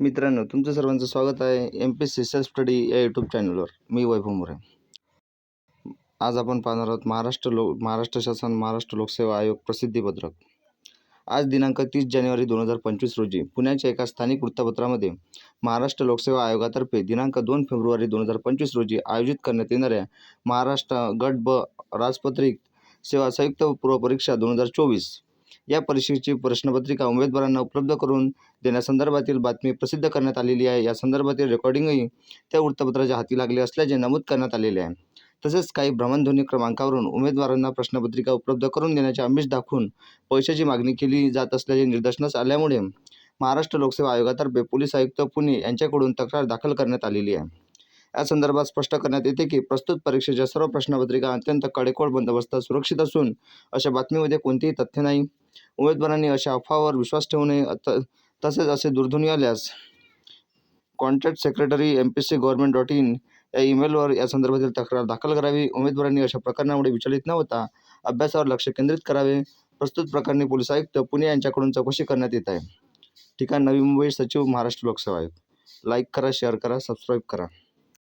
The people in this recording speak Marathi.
मित्रांनो तुमचं सर्वांचं स्वागत आहे M P C self study या यूट्यूब चॅनलवर मी वैभव मोरे. आज आपण पाहणार आहोत महाराष्ट्र लो महाराष्ट्र शासन महाराष्ट्र लोकसेवा आयोग प्रसिद्धीपत्रक आज दिनांक तीस जानेवारी दोन हजार पंचवीस रोजी पुण्याच्या एका स्थानिक वृत्तपत्रामध्ये महाराष्ट्र लोकसेवा आयोगातर्फे दिनांक दोन फेब्रुवारी दोन हजार पंचवीस रोजी आयोजित करण्यात येणाऱ्या महाराष्ट्र गट ब राजपत्रित सेवा संयुक्त पूर्वपरीक्षा दोन हजार चोवीस या परीक्षेची प्रश्नपत्रिका उमेदवारांना उपलब्ध करून देण्यासंदर्भातील बातमी प्रसिद्ध करण्यात आलेली आहे. या संदर्भातील रेकॉर्डिंगही त्या वृत्तपत्राच्या हाती लागले असल्याचे नमूद करण्यात आलेले आहे. तसेच काही भ्रमणध्वनी क्रमांकावरून उमेदवारांना प्रश्नपत्रिका उपलब्ध करून देण्याचे आमिष दाखवून पैशाची मागणी केली जात असल्याचे निदर्शनास आल्यामुळे महाराष्ट्र लोकसेवा आयोगातर्फे पोलीस आयुक्त पुणे यांच्याकडून तक्रार दाखल करण्यात आलेली आहे. या संदर्भात स्पष्ट करण्यात येते की प्रस्तुत परीक्षेच्या सर्व प्रश्नपत्रिका अत्यंत कडेकोड बंदोबस्तात सुरक्षित असून अशा बातमीमध्ये कोणतेही तथ्य नाही. उमेदवारांनी अशा अफवावर विश्वास ठेवू नये. त तसेच असे दूरध्वनी आल्यास contact secretary M P C government dot in या ईमेलवर या संदर्भातील तक्रार दाखल करावी. उमेदवारांनी अशा प्रकरणामुळे विचलित न होता अभ्यासावर लक्ष केंद्रित करावे. प्रस्तुत प्रकरणी पोलीस आयुक्त पुणे यांच्याकडून चौकशी करण्यात येत आहे. ठिकाण नवी मुंबई सचिव महाराष्ट्र लोकसेवा आयोग लाईक करा शेअर करा सबस्क्राईब करा.